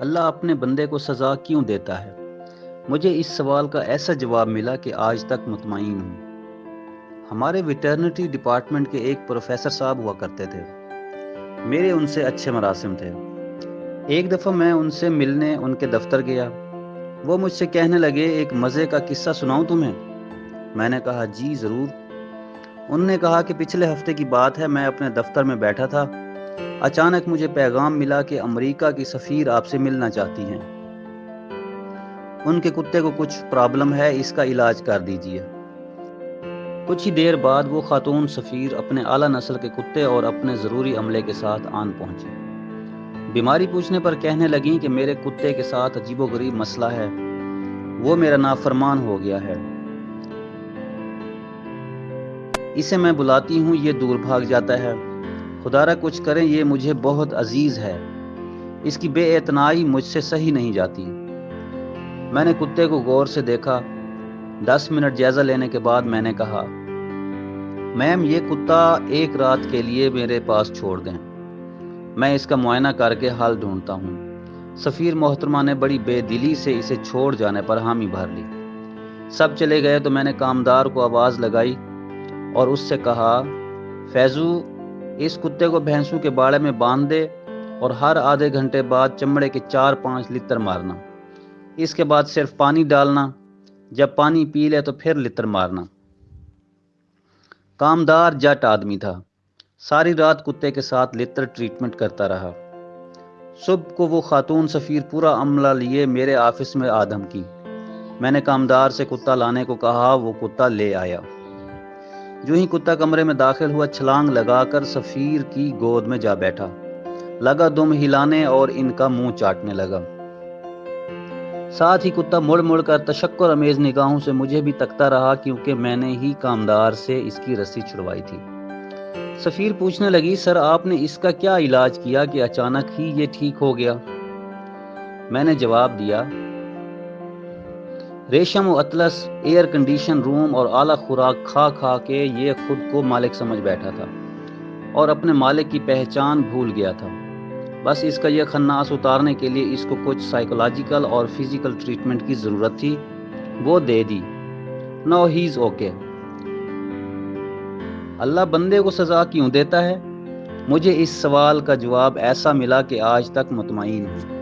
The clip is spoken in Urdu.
اللہ اپنے بندے کو سزا کیوں دیتا ہے؟ مجھے اس سوال کا ایسا جواب ملا کہ آج تک مطمئن ہوں۔ ہمارے ویٹرنٹی ڈپارٹمنٹ کے ایک پروفیسر صاحب ہوا کرتے تھے۔ میرے ان سے اچھے مراسم تھے۔ ایک دفعہ میں ان سے ملنے ان کے دفتر گیا۔ وہ مجھ سے کہنے لگے، ایک مزے کا قصہ سناؤں تمہیں؟ میں نے کہا جی ضرور۔ انہوں نے کہا کہ پچھلے ہفتے کی بات ہے، میں اپنے دفتر میں بیٹھا تھا۔ اچانک مجھے پیغام ملا کہ امریکہ کی سفیر آپ سے ملنا چاہتی ہیں۔ ان کے کتے کو کچھ پرابلم ہے، اس کا علاج کر دیجیے۔ کچھ ہی دیر بعد وہ خاتون سفیر اپنے اعلیٰ نسل کے کتے اور اپنے ضروری عملے کے ساتھ آن پہنچے۔ بیماری پوچھنے پر کہنے لگیں کہ میرے کتے کے ساتھ عجیب و غریب مسئلہ ہے۔ وہ میرا نافرمان ہو گیا ہے۔ اسے میں بلاتی ہوں، یہ دور بھاگ جاتا ہے۔ خدا را کچھ کریں، یہ مجھے بہت عزیز ہے۔ اس کی بے اعتنائی مجھ سے صحیح نہیں جاتی۔ میں نے کتے کو غور سے دیکھا۔ دس منٹ جائزہ لینے کے بعد میں نے کہا، میم، یہ کتا ایک رات کے لیے میرے پاس چھوڑ دیں۔ میں اس کا معائنہ کر کے حال ڈھونڈتا ہوں۔ سفیر محترمہ نے بڑی بے دلی سے اسے چھوڑ جانے پر حامی بھر لی۔ سب چلے گئے تو میں نے کامدار کو آواز لگائی اور اس سے کہا، فیضو اس کتے کو بھینسوں کے باڑے میں باندھ دے اور ہر آدھے گھنٹے بعد چمڑے کے چار پانچ لتر مارنا۔ اس کے بعد صرف پانی ڈالنا۔ جب پانی پی لے تو پھر لتر مارنا۔ کامدار جٹ آدمی تھا۔ ساری رات کتے کے ساتھ لتر ٹریٹمنٹ کرتا رہا۔ صبح کو وہ خاتون سفیر پورا عملہ لیے میرے آفس میں آدم کی۔ میں نے کامدار سے کتا لانے کو کہا، وہ کتا لے آیا۔ جو ہی کتا کمرے میں داخل ہوا، چھلانگ لگا کر سفیر کی گود میں جا بیٹھا۔ لگا دم ہلانے اور ان کا منہ چاٹنے لگا۔ ساتھ ہی کتا مڑ مڑ کر تشکر امیز نگاہوں سے مجھے بھی تکتا رہا کیونکہ میں نے ہی کامدار سے اس کی رسی چھڑوائی تھی۔ سفیر پوچھنے لگی، سر، آپ نے اس کا کیا علاج کیا کہ اچانک ہی یہ ٹھیک ہو گیا؟ میں نے جواب دیا ریشم و اطلس ایئر کنڈیشن روم اور اعلیٰ خوراک کھا کھا کے یہ خود کو مالک سمجھ بیٹھا تھا اور اپنے مالک کی پہچان بھول گیا تھا۔ بس اس کا یہ خناس اتارنے کے لیے اس کو کچھ سائیکولوجیکل اور فزیکل ٹریٹمنٹ کی ضرورت تھی۔ وہ دے دی۔ نو ہیز اوکے اللہ بندے کو سزا کیوں دیتا ہے؟ مجھے اس سوال کا جواب ایسا ملا کہ آج تک مطمئن ہوں۔